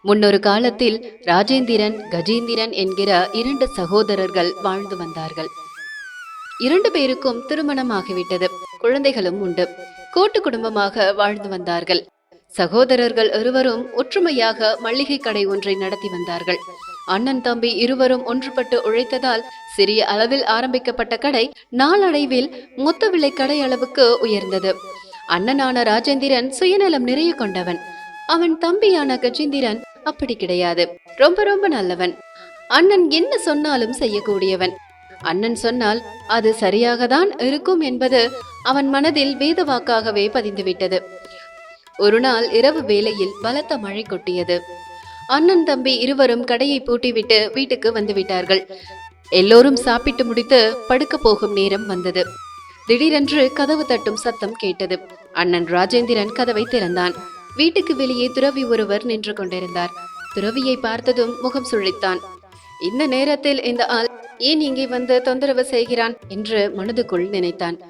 முன்னொரு காலத்தில் ராஜேந்திரன் கஜேந்திரன் என்கிற இரண்டு சகோதரர்கள் வாழ்ந்து வந்தார்கள். இரண்டு பேருக்கும் திருமணம் ஆகிவிட்டது குழந்தைகளும் உண்டு. கூட்டு குடும்பமாக வாழ்ந்து வந்தார்கள். சகோதரர்கள் இருவரும் ஒற்றுமையாக மளிகை கடை ஒன்றை நடத்தி வந்தார்கள். அண்ணன் தம்பி இருவரும் ஒன்றுபட்டு உழைத்ததால் சிறிய அளவில் ஆரம்பிக்கப்பட்ட கடை நாளடைவில் மொத்த விலை கடை அளவுக்கு உயர்ந்தது. அண்ணனான ராஜேந்திரன் சுயநலம் நிறைய கொண்டவன். அவன் தம்பியான கஜேந்திரன் அப்படி கிடையாது. ரொம்ப ரொம்ப நல்லவன். அண்ணன் என்ன சொன்னாலும் செய்யக்கூடியவன். அண்ணன் சொன்னால் அது சரியாக தான் இருக்கும் என்பது அவன் மனதில் வேதவாக்காகவே பதிந்துவிட்டது. ஒரு நாள் இரவு வேளையில் பலத்த மழை கொட்டியது. அண்ணன் தம்பி இருவரும் கடையை பூட்டிவிட்டு வீட்டுக்கு வந்து விட்டார்கள் எல்லோரும் சாப்பிட்டு முடித்து படுக்க போகும் நேரம் வந்தது. திடீரென்று கதவு தட்டும் சத்தம் கேட்டது. அண்ணன் ராஜேந்திரன் கதவை திறந்தான். வீட்டுக்கு வெளியே துறவி ஒருவர் நின்று கொண்டிருந்தார். துறவியை பார்த்ததும் முகம் சுழித்தான். இந்த நேரத்தில் இந்த ஆள் ஏன் இங்கே வந்து தொந்தரவு செய்கிறான்? என்று மனதுக்குள் நினைத்தான்.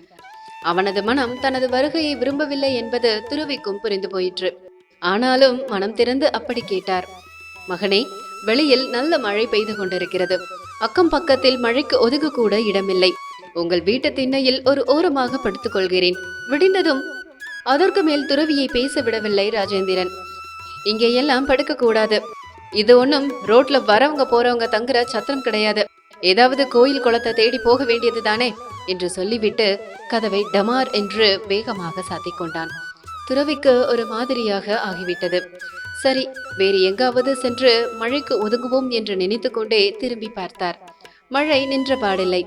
அவனது மனம் தனது வருகையை விரும்பவில்லை என்பது துறவிக்கும் புரிந்து போயிற்று. ஆனாலும் மனம் திறந்து அப்படி கேட்டார். மகனே வெளியில் நல்ல மழை பெய்து கொண்டிருக்கிறது. அக்கம் பக்கத்தில் மழைக்கு ஒதுங்க கூட இடமில்லை. உங்கள் வீட்டு திண்ணையில் ஒரு ஓரமாக படுத்துக் கொள்கிறேன் விடிந்ததும் அதற்கு மேல் துறவியை பேச விடவில்லை ராஜேந்திரன். இங்கே எல்லாம் படுக்க கூடாது இது ஒண்ணும் ரோட்ல வரவங்க போறவங்க தங்குற சத்திரம் கிடையாது. ஏதாவது கோயில் குளத்தை தேடி போக வேண்டியது தானே? என்று சொல்லிவிட்டு கதவை டமார் என்று வேகமாக சாத்திக் கொண்டான். துறவிக்கு ஒரு மாதிரியாக ஆகிவிட்டது. சரி வேறு எங்காவது சென்று மழைக்கு ஒதுங்குவோம் என்று நினைத்து கொண்டே திரும்பி பார்த்தார். மழை நின்ற பாடில்லை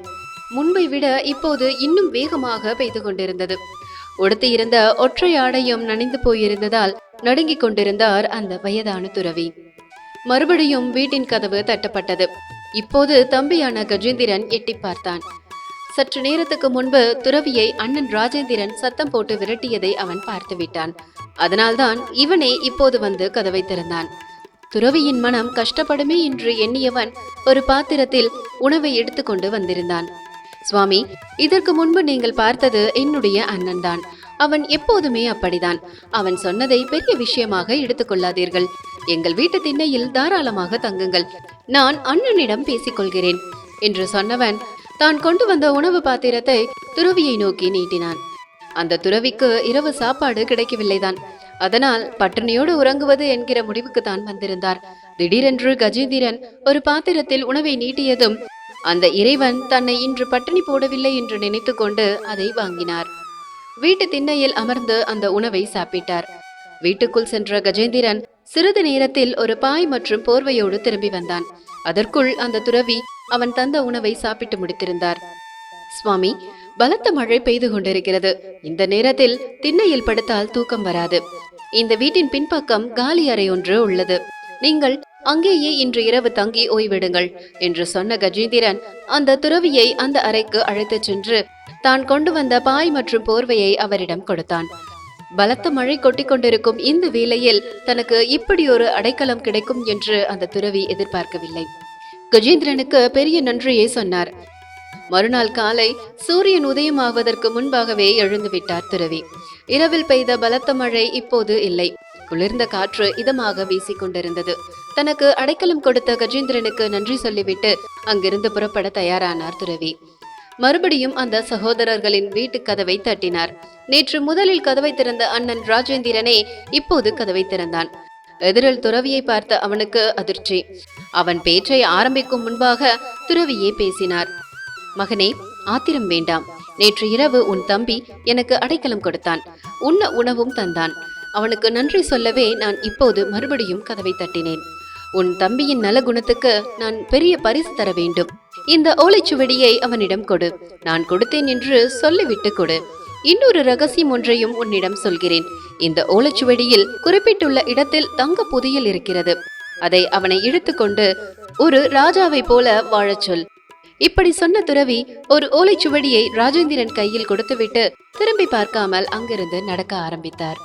முன்பை விட இப்போது இன்னும் வேகமாக பெய்து கொண்டிருந்தது. உடுத்தியிருந்த ஒற்றை ஆடையும் நனைந்து போயிருந்ததால் நடுங்கிக் கொண்டிருந்தார் அந்த வயதான துறவி. மறுபடியும் வீட்டின் கதவு தட்டப்பட்டது. இப்போது தம்பியான கஜேந்திரன் எட்டி பார்த்தான். சற்று நேரத்துக்கு முன்பு துறவியை அண்ணன் ராஜேந்திரன் சத்தம் போட்டு விரட்டியதை அவன் பார்த்து விட்டான் அதனால்தான் இவனே இப்போது வந்து கதவை திறந்தான். துறவியின் மனம் கஷ்டப்படுமே என்று எண்ணியவன் ஒரு பாத்திரத்தில் உணவை எடுத்துக்கொண்டு வந்திருந்தான். சுவாமி இதற்கு முன்பு நீங்கள் பார்த்தது என்னுடைய அண்ணன்தான். அவன் எப்போதுமே அப்படிதான். அவன் சொன்னதை பெரிய விஷயமாக எடுத்துக்கொள்ளாதீர்கள். எங்கள் வீட்டு திண்ணையில் தாராளமாக தங்குங்கள். நான் அண்ணனிடம் பேசிக்கொள்கிறேன் என்று சொன்னவன் தான் கொண்டு வந்த உணவு பாத்திரத்தை துறவியை நோக்கி நீட்டினான். அந்த துறவிக்கு இரவு சாப்பாடு கிடைக்கவில்லைதான். அதனால் பட்டினியோடு உறங்குவது என்கிற முடிவுக்கு தான் வந்திருந்தார். திடீரென்று கஜேந்திரன் ஒரு பாத்திரத்தில் உணவை நீட்டியதும் அந்த இறைவன் தன்னை இன்று பட்டினி போடவில்லை என்று நினைத்துக்கொண்டு அதை வாங்கினார். வீட்டு திண்ணையில் அமர்ந்து அந்த உணவை சாப்பிட்டார். வீட்டுக்குள் சென்ற கஜேந்திரன் சிறிது நேரத்தில் ஒரு பாய் மற்றும் போர்வையோடு திரும்பி வந்தான். அதற்குள் அந்த துறவி அவன் தந்த உணவை சாப்பிட்டு முடித்திருந்தார். சுவாமி பலத்த மழை பெய்து கொண்டிருக்கிறது. இந்த நேரத்தில் திண்ணையில் படுத்தால் தூக்கம் வராது. இந்த வீட்டின் பின்பக்கம் காலி அறை ஒன்று உள்ளது. நீங்கள் அங்கேயே இன்று இரவு தங்கி ஓய்விடுங்கள் என்று சொன்ன கஜேந்திரன் அந்த துறவியை அந்த அறைக்கு அழைத்துச் சென்று தான் கொண்டு வந்த பாய் மற்றும் போர்வையை அவரிடம் கொடுத்தான். பலத்த மழை கொட்டிக் கொண்டிருக்கும் இந்த வேளையில் தனக்கு இப்படி ஒரு அடைக்கலம் கிடைக்கும் என்று அந்த துறவி எதிர்பார்க்கவில்லை. கஜேந்திரனுக்கு பெரிய நன்றியை சொன்னார். மறுநாள் காலை சூரியன் உதயமாவதற்கு முன்பாகவே எழுந்துவிட்டார் துறவி. இரவில் பெய்த பலத்த மழை இப்போது இல்லை. குளிர்ந்த காற்று இதமாக வீசிக் கொண்டிருந்தது. தனக்கு அடைக்கலம் கொடுத்த கஜேந்திரனுக்கு நன்றி சொல்லிவிட்டு அங்கிருந்து புறப்பட தயாரானார் துறவி. மறுபடியும் அந்த சகோதரர்களின் வீட்டு கதவை தட்டினார். நேற்று முதலில் கதவை திறந்த அண்ணன் ராஜேந்திரனே இப்போது கதவை திறந்தான். எதிரில் துறவியை பார்த்த அவனுக்கு அதிர்ச்சி. அவன் பேச்சை ஆரம்பிக்கும் முன்பாக துறவியே பேசினார். மகனே ஆத்திரம் வேண்டாம். நேற்று இரவு உன் தம்பி எனக்கு அடைக்கலம் கொடுத்தான். உண்ண உணவும் தந்தான். அவனுக்கு நன்றி சொல்லவே நான் இப்போது மறுபடியும் கதவை தட்டினேன். உன் தம்பியின் நல குணத்துக்கு நான் பெரிய பரிசு தர வேண்டும். இந்த ஓலைச்சுவடியை அவனிடம் கொடு. நான் கொடுத்தேன் என்று சொல்லிவிட்டு கொடு. இன்னொரு ரகசியம் ஒன்றையும் உன்னிடம் சொல்கிறேன். இந்த ஓலைச்சுவடியில் குறிப்பிட்டுள்ள இடத்தில் தங்க புதையல் இருக்கிறது. அதை அவனை இழுத்துக்கொண்டு ஒரு ராஜாவை போல வாழச் சொல். இப்படி சொன்ன துறவி ஒரு ஓலைச்சுவடியை ராஜேந்திரன் கையில் கொடுத்துவிட்டு திரும்பி பார்க்காமல் அங்கிருந்து நடக்க ஆரம்பித்தார்.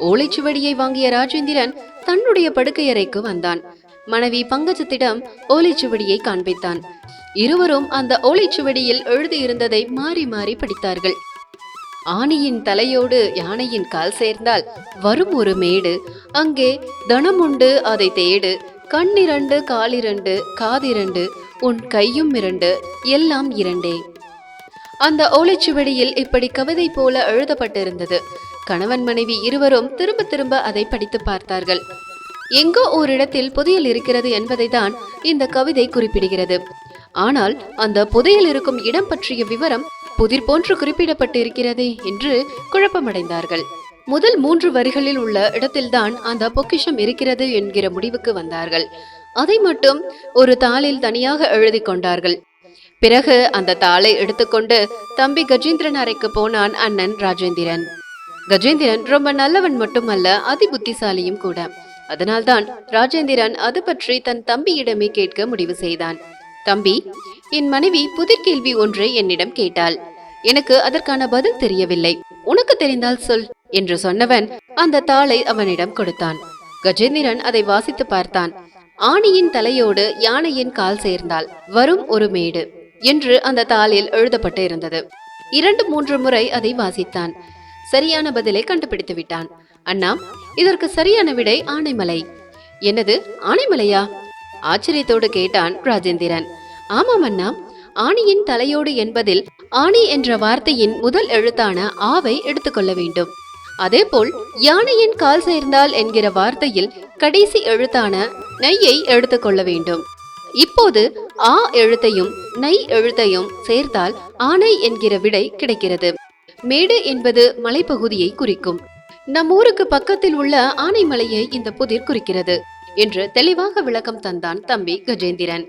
ஓலைச்சுவடியை வாங்கிய ராஜேந்திரன் தன்னுடைய படுக்கையறைக்கு வந்தான். மனைவி பங்கஜத்திடம் ஓலைச்சுவடியை காண்பித்தான். இருவரும் அந்த ஓலைச்சுவடியில் எழுதியிருந்ததை மாறி மாறி படித்தார்கள். ஆணியின் தலையோடு யானையின் கால் சேர்ந்தால் வரும் ஒரு மேடு அங்கே தனமுண்டு அதை தேடு கண்ணிரண்டு காலிரண்டு காதிரண்டு உன் கையும் இரண்டு எல்லாம் இரண்டே. அந்த ஓலைச்சுவடியில் இப்படி கவிதை போல எழுதப்பட்டிருந்தது. கணவன் மனைவி இருவரும் திரும்ப திரும்ப அதை படித்து பார்த்தார்கள். எங்கோ ஓரிடத்தில் புதையல் இருக்கிறது என்பதை தான் இந்த கவிதை குறிப்பிடுகிறது. ஆனால் அந்த புதையல் இருக்கும் இடம் பற்றிய விவரம் புதிர் போன்று குறிப்பிடப்பட்டு இருக்கிறதே என்று குழப்பமடைந்தார்கள். முதல் மூன்று வரிகளில் உள்ள இடத்தில்தான் அந்த பொக்கிஷம் இருக்கிறது என்கிற முடிவுக்கு வந்தார்கள். அதை மட்டும் ஒரு தாளில் தனியாக எழுதி கொண்டார்கள். பிறகு அந்த தாளை எடுத்துக்கொண்டு தம்பி கஜேந்திரன் அறைக்கு போனான் அண்ணன் ராஜேந்திரன். கஜேந்திரன் ரொம்ப நல்லவன் மட்டுமல்ல அதி புத்திசாலியும் கூட. அதனால்தான் ராஜேந்திரன் அது பற்றி தன் தம்பியிடமே கேட்க முடிவு செய்தான். தம்பி என் மனைவி புதிர் கேள்வி ஒன்றை என்னிடம் கேட்டாள். எனக்கு அதற்கான பதில் தெரியவில்லை. உனக்கு தெரிந்தால் சொல் என்று சொன்னவன் அந்த தாளை அவனிடம் கொடுத்தான். கஜேந்திரன் அதை வாசித்து பார்த்தான். ஆணியின் தலையோடு யானையின் கால் சேர்ந்தால் வரும் ஒரு மேடு என்று அந்த தாளில் எழுதப்பட்டு இருந்தது இரண்டு மூன்று முறை அதை வாசித்தான். சரியான பதிலை கண்டுபிடித்து விட்டான். அண்ணா இதற்கு சரியான விடை ஆனைமலை. என்னது? ஆனைமலையா? ஆச்சரியத்தோடு கேட்டான் ராஜேந்திரன். ஆமாம் அண்ணா ஆணியின் தலையோடு என்பதில் ஆணி என்ற வார்த்தையின் முதல் எழுத்தான ஆவை எடுத்துக்கொள்ள வேண்டும். அதேபோல் யானையின் கால் சேர்ந்தால் என்கிற வார்த்தையில் கடைசி எழுத்தான நெய்யை எடுத்துக்கொள்ள வேண்டும். இப்போது ஆ எழுத்தையும் நெய் எழுத்தையும் சேர்த்தால் ஆனை என்கிற விடை கிடைக்கிறது. மேடு என்பது மலைப்பகுதியை குறிக்கும். நம் ஊருக்கு பக்கத்தில் உள்ள ஆனைமலையை இந்த புதிர் குறிக்கிறது என்று தெளிவாக விளக்கம் தந்தான் தம்பி கஜேந்திரன்.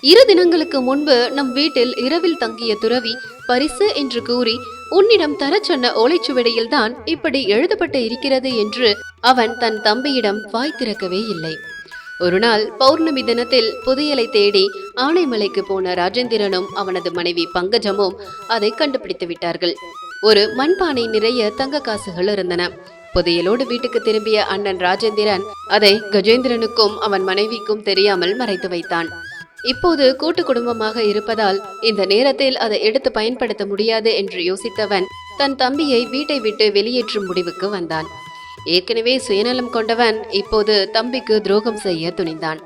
இரு தினங்களுக்கு முன்பு நம் வீட்டில் இரவில் தங்கிய துறவி பரிசு என்று கூறி உன்னிடம் தர சொன்ன ஓலைச்சுவடியில் தான் இப்படி எழுதப்பட்டு இருக்கிறது என்று அவன் தன் தம்பியிடம் வாய் திறக்கவே இல்லை. ஒரு நாள் பௌர்ணமி தினத்தில் புதையலை தேடி ஆனைமலைக்கு போன ராஜேந்திரனும் அவனது மனைவி பங்கஜமும் அதை கண்டுபிடித்து விட்டார்கள். ஒரு மண்பானை நிறைய தங்க காசுகள் இருந்தன. புதையலோடு வீட்டுக்கு திரும்பிய அண்ணன் ராஜேந்திரன் அதை கஜேந்திரனுக்கும் அவன் மனைவிக்கும் தெரியாமல் மறைத்து வைத்தான். இப்போது கூட்டு குடும்பமாக இருப்பதால் இந்த நேரத்தில் அதை எடுத்து பயன்படுத்த முடியாது என்று யோசித்தவன் தன் தம்பியை வீட்டை விட்டு வெளியேற்றும் முடிவுக்கு வந்தான். ஏற்கனவே சுயநலம் கொண்டவன் இப்போது தம்பிக்கு துரோகம் செய்ய துணிந்தான்.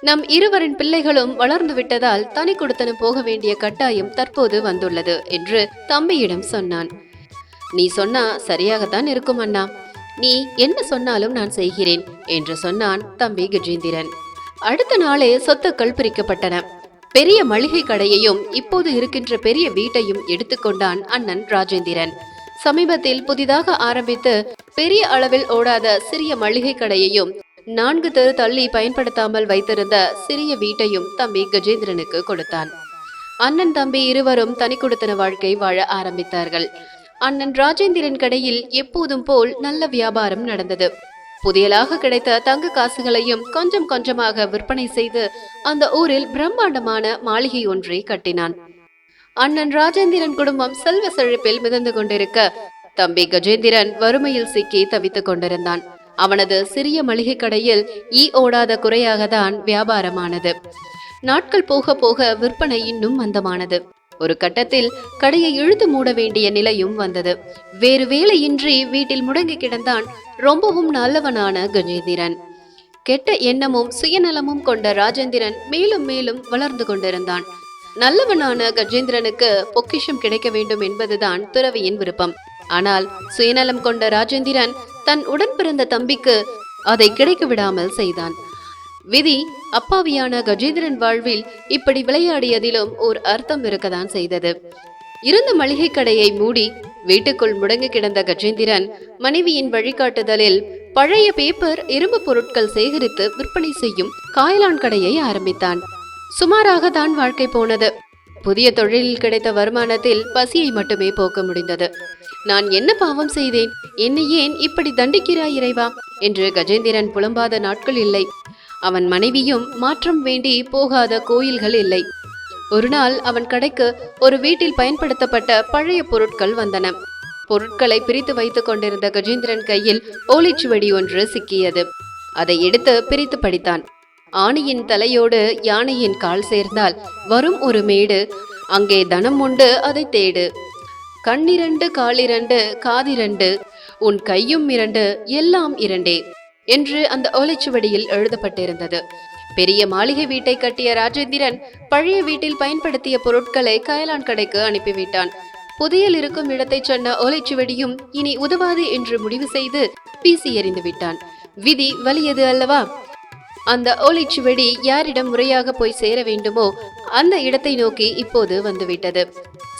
நம் இருவரின் பிள்ளைகளும் வளர்ந்து விட்டதால் தனி கொடுத்தனம் போக வேண்டிய கட்டாயம் தற்போது வந்துள்ளது என்று தம்பியிடம் சொன்னான். நீ சொன்னா சரியாகத்தான் இருக்கும் அண்ணா. நீ என்ன சொன்னாலும் நான் செய்கிறேன் என்று சொன்னான் தம்பி கஜேந்திரன். அடுத்த நாளே சொத்துக்கள் பிரிக்கப்பட்டன. பெரிய மளிகை கடையையும் இப்போது இருக்கின்ற பெரிய வீட்டையும் எடுத்துக்கொண்டான் அண்ணன் ராஜேந்திரன். சமீபத்தில் புதிதாக ஆரம்பித்து பெரிய அளவில் ஓடாத சிறிய மளிகை கடையையும் நான்கு தெரு தள்ளி பயன்படுத்தாமல் வைத்திருந்த சிறிய வீட்டையும் தம்பி கஜேந்திரனுக்கு கொடுத்தான். அண்ணன் தம்பி இருவரும் தனி கொடுத்தன வாழ்க்கை வாழ ஆரம்பித்தார்கள். அண்ணன் ராஜேந்திரன் கடையில் எப்போதும் போல் நல்ல வியாபாரம் நடந்தது. புதியலாக கிடைத்த தங்க காசுகளையும் கொஞ்சம் கொஞ்சமாக விற்பனை செய்து அந்த ஊரில் பிரம்மாண்டமான மாளிகை ஒன்றை கட்டினான். அண்ணன் ராஜேந்திரன் குடும்பம் செல்வ செழிப்பில் மிதந்து கொண்டிருக்க தம்பி கஜேந்திரன் வறுமையில் சிக்கி தவித்துக் கொண்டிருந்தான். அவனது சிறிய மளிகை கடையில் ஈ ஓடாத குறையாக தான் வியாபாரமானது. நாட்கள் போக போக விற்பனை இன்னும் மந்தமானது. ஒரு கட்டத்தில் கடையை இழுத்து மூட வேண்டிய நிலையும் வந்தது. வேறு வேலையின்றி வீட்டில் முடங்கி கிடந்தான் ரொம்பவும் நல்லவனான கஜேந்திரன். கெட்ட எண்ணமும் சுயநலமும் கொண்ட ராஜேந்திரன் மேலும் மேலும் வளர்ந்து கொண்டிருந்தான். நல்லவனான கஜேந்திரனுக்கு பொக்கிஷம் கிடைக்க வேண்டும் என்பதுதான் துறவியின் விருப்பம். ஆனால் சுயநலம் கொண்ட ராஜேந்திரன் தன் உடன் பிறந்த தம்பிக்கு அதை கிடைக்க விடாமல் செய்தான். விதி அப்பாவியான கஜேந்திரன் வாழ்வில் இப்படி விளையாடியதிலும் ஓர் அர்த்தம் இருக்கதான் செய்தது. இருந்த மளிகை கடையை மூடி வீட்டுக்குள் முடங்கி கிடந்த கஜேந்திரன் மனைவியின் வழிகாட்டுதலில் பழைய பேப்பர் இரும்பு பொருட்கள் சேகரித்து விற்பனை செய்யும் காயலான் கடையை ஆரம்பித்தான். சுமாராக தான் வாழ்க்கை போனது. புதிய தொழிலில் கிடைத்த வருமானத்தில் பசியை மட்டுமே போக்க முடிந்தது. நான் என்ன பாவம் செய்தேன்? என்னை ஏன் இப்படி தண்டிக்கிறாய் இறைவா? என்று கஜேந்திரன் புலம்பாத நாட்கள் இல்லை. அவன் மனைவியும் மாற்றம் வேண்டி போகாத கோயில்கள் இல்லை. ஒரு நாள் அவன் கடைக்கு ஒரு வீட்டில் பயன்படுத்தப்பட்ட பழைய பொருட்கள் வந்தன. பொருட்களை பிரித்து வைத்துக் கொண்டிருந்த கஜேந்திரன் கையில் ஓலைச்சுவடி ஒன்று சிக்கியது. அதை எடுத்து பிரித்து படித்தான். ஆணியின் தலையோடு யானையின் கால் சேர்ந்தால் வரும் ஒரு மேடு அங்கே தனம் உண்டு அதை தேடு. கண்ணிரண்டு காலிரண்டு காதிரண்டு உன் கையும் இரண்டு எல்லாம் இரண்டே. என்று அந்த ஓலைச்சுவடியில் எழுதப்பட்டிருந்தது. பெரிய மாளிகை வீட்டை கட்டிய ராஜேந்திரன் பழைய வீட்டில் பயன்படுத்திய பொருட்களை கயலான் கடைக்கு அனுப்பிவிட்டான். புதையல் இருக்கும் இடத்தை சொன்ன ஓலைச்சுவடியும் இனி உதவாது என்று முடிவு செய்து வீசி எறிந்து விட்டான். விதி வலியது அல்லவா? அந்த ஓலைச்சுவடி யாரிடம் முறையாக போய் சேர வேண்டுமோ அந்த இடத்தை நோக்கி இப்போது வந்துவிட்டது.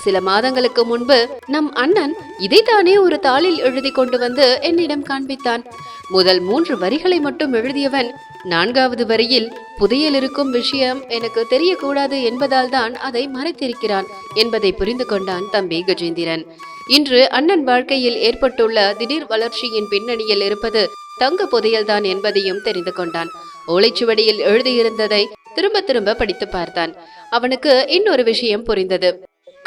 சில மாதங்களுக்கு முன்பு நம் அண்ணன் இதைத்தானே ஒரு தாளில் எழுதி கொண்டு வந்து என்னிடம் காண்பித்தான். முதல் மூன்று வரிகளை மட்டும் எழுதியவன் நான்காவது வரியில் புதையல் இருக்கும் விஷயம் எனக்கு தெரியக்கூடாது என்பதால் தான் அதை மறைத்திருக்கிறான் என்பதை புரிந்து கொண்டான் தம்பி கஜேந்திரன். இன்று அண்ணன் வாழ்க்கையில் ஏற்பட்டுள்ள திடீர் வளர்ச்சியின் பின்னணியில் இருப்பது தங்க புதையல்தான் என்பதையும் தெரிந்து கொண்டான். ஓலைச்சுவடியில் எழுதியிருந்ததை திரும்ப திரும்ப படித்து பார்த்தான். அவனுக்கு இன்னொரு விஷயம் புரிந்தது.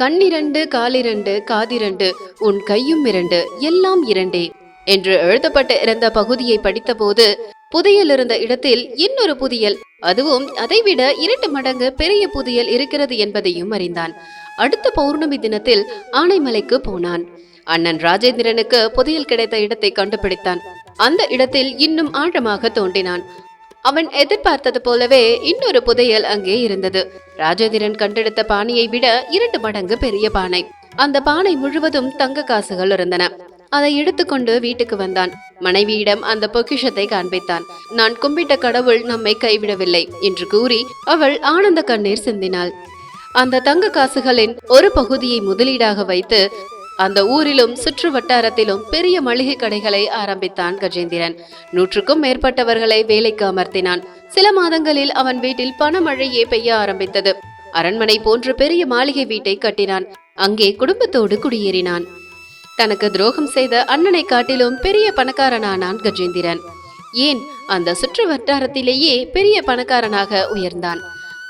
கண்ணிரண்டு காலிரண்டு காதிரண்டு உன் கையும் இரண்டு எல்லாம் இரண்டே என்று எழுதப்பட்டு இருந்த பகுதியை படித்தபோது புதையல் இருந்த இடத்தில் இன்னொரு புதியல் அதுவும் அதைவிட இரண்டு மடங்கு பெரிய புதியல் இருக்கிறது என்பதையும் அறிந்தான். அடுத்த பௌர்ணமி தினத்தில் ஆனைமலைக்கு போனான். அண்ணன் ராஜேந்திரனுக்கு புதையல் கிடைத்த இடத்தை கண்டுபிடித்தான். அந்த இடத்தில் இன்னும் ஆழமாக தோண்டினான் அவன் எதிர்பார்த்தது போலவே இன்னொரு புதையல் அங்கே இருந்தது. ராஜேந்திரன் கண்டெடுத்த பானையை விட இரண்டு மடங்கு பெரிய பானை. அந்த பானை முழுவதும் தங்க காசுகள் இருந்தன. அதை எடுத்துக்கொண்டு வீட்டுக்கு வந்தான். மனைவியிடம் அந்த பொக்கிஷத்தை காண்பித்தான். நான் கும்பிட்ட கடவுள் நம்மை கைவிடவில்லை என்று கூறி அவள் ஆனந்த கண்ணீர் சிந்தினாள். அந்த தங்க காசுகளின் ஒரு பகுதியை முதலீடாக வைத்து அந்த ஊரிலும் சுற்று வட்டாரத்திலும் பெரிய மளிகை கடைகளை ஆரம்பித்தான் கஜேந்திரன். நூற்றுக்கும் மேற்பட்டவர்களை வேலைக்கு அமர்த்தினான். சில மாதங்களில் அவன் வீட்டில் பணமழையே பெய்ய ஆரம்பித்தது. அரண்மனை போன்ற பெரிய மாளிகை வீட்டை கட்டினான். அங்கே குடும்பத்தோடு குடியேறினான். தனக்கு துரோகம் செய்த அண்ணனை காட்டிலும் பெரிய பணக்காரனானான் கஜேந்திரன். ஏன்? அந்த சுற்று வட்டாரத்திலேயே பெரிய பணக்காரனாக உயர்ந்தான்.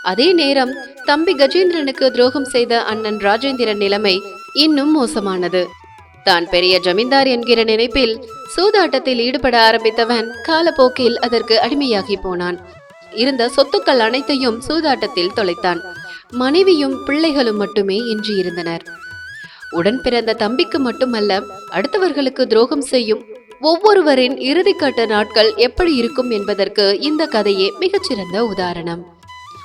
அதே நேரம் தம்பி கஜேந்திரனுக்கு துரோகம் செய்த அண்ணன் ராஜேந்திரன் நிலைமை இன்னும் மோசமானது. தான் பெரிய ஜமீன்தார் என்கிற நினைப்பில் சூதாட்டத்தில் ஈடுபட ஆரம்பித்தவன் காலப்போக்கில் அதற்கு அடிமையாகி போனான். இருந்த சொத்துக்கள் அனைத்தையும் சூதாட்டத்தில் தொலைத்தான். மனைவியும் பிள்ளைகளும் மட்டுமே எஞ்சியிருந்தனர் உடன் பிறந்த தம்பிக்கு மட்டுமல்ல அடுத்தவர்களுக்கு துரோகம் செய்யும் ஒவ்வொருவரின் இறுதிக்கட்ட நாட்கள் எப்படி இருக்கும் என்பதற்கு இந்த கதையே மிகச்சிறந்த உதாரணம்.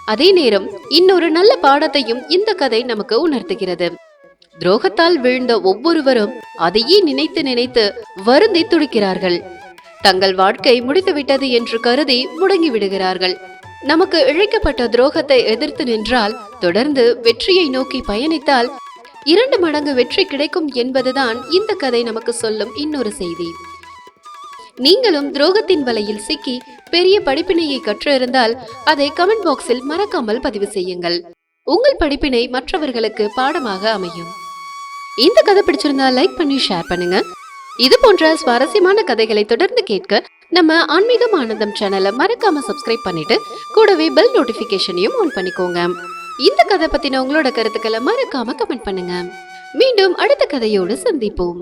அதே நேரம் இன்னொரு நல்ல பாடத்தையும் இந்த கதை நமக்கு உணர்த்துகிறது. துரோகத்தால் வீழ்ந்த ஒவ்வொருவரும் அதையே நினைத்து நினைத்து வருந்தி துடிக்கிறார்கள். தங்கள் வாழ்க்கை முடித்துவிட்டது என்று கருதி முடங்கி விடுகிறார்கள் நமக்கு இழைக்கப்பட்ட துரோகத்தை எதிர்த்து நின்றால் தொடர்ந்து வெற்றியை நோக்கி பயணித்தால் இரண்டு மடங்கு வெற்றி கிடைக்கும் என்பதுதான் இந்த கதை நமக்கு சொல்லும் இன்னொரு செய்தி. நீங்களும் துரோகத்தின் வலையில் சிக்கி பெரிய படிப்பினையை கற்று இருந்தால் அதை கமெண்ட் பாக்ஸில் மறக்காமல் பதிவு செய்யுங்கள். உங்கள் படிப்பினை மற்றவர்களுக்கு பாடமாக அமையும். இந்த கதை பிடிச்சிருந்தா லைக் பண்ணி ஷேர் பண்ணுங்க. இது போன்ற சுவாரஸ்யமான கதைகளை தொடர்ந்து கேட்க நம்ம ஆன்மீகம் ஆனந்தம் சேனலை மறக்காம சப்ஸ்கிரைப் பண்ணிட்டு கூடவே பெல் நோட்டிபிகேஷனையும் ஆன் பண்ணிக்கோங்க. இந்த கதை பத்தின உங்களோட கருத்துக்களை மறக்காம கமெண்ட் பண்ணுங்க. மீண்டும் அடுத்த கதையோடு சந்திப்போம்.